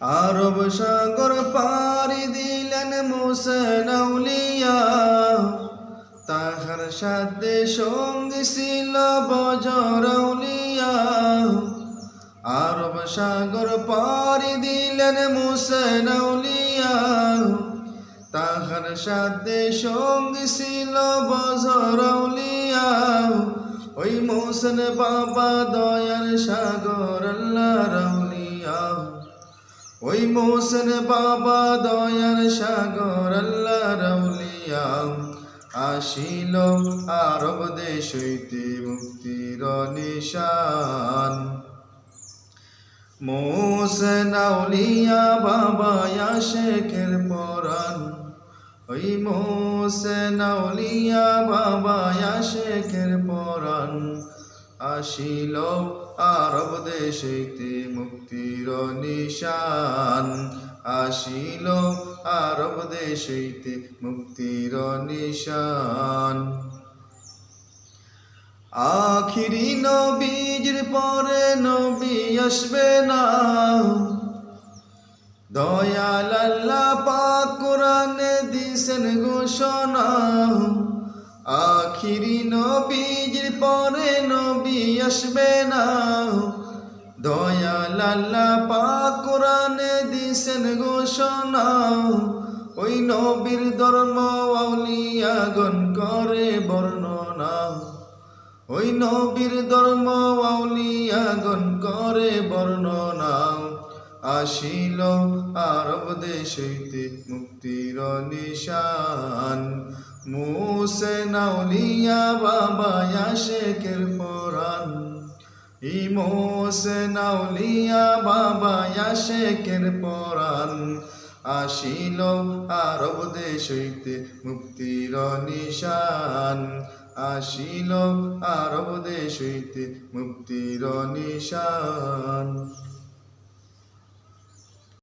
আরব সাগর পাড়ি দিলেন মোসেন আউলিয়া তাহার সাথে সঙ্গী ছিল বজরৌলিয়া আরব সাগর পাড়ি দিলেন মোসেন আউলিয়া তাহার সাথে সঙ্গী ছিল বজরৌলিয়া ওই মোসেন বাবা দয়ার সাগর আল্লাহ ওই মোসেন বাবা দয়ার সাগর, আল্লাহ রাউলিয়া। আসিল আরব দেশ হইতে মুক্তির নিশান। মোসেন আউলিয়া বাবা শেখের পরান ওই মোসেন আউলিয়া বাবা শেখের পরান আসিল আরব দেশেতে মুক্তির নিশান। আসিল আরব দেশেতে মুক্তির নিশান। আখিরি নবীজির পরে নবী আসবে না। দয়াল আল্লাহ পাক কোরআনে দিছেন ঘোষণা। আখিরি নবীজির পরে নবী আসবে না। দয়াল আল্লাহ পাক কোরআনে দিছেন ঘোষণা। ওই নবীর ধর্ম আউলিয়াগণ করে বর্ণনা। ওই নবীর ধর্ম আউলিয়াগণ করে বর্ণনা। আসিল আরব দেশ হইতে মুক্তির নিশান। মুসে নাউলিয়া বাবা শেখের পরাণ। ইমোসে নাউলিয়া বাবা শেখের পরাণ। আসিল আরব দেশ হইতে মুক্তির নিশান। আসিল আরব দেশ হইতে মুক্তির নিশান।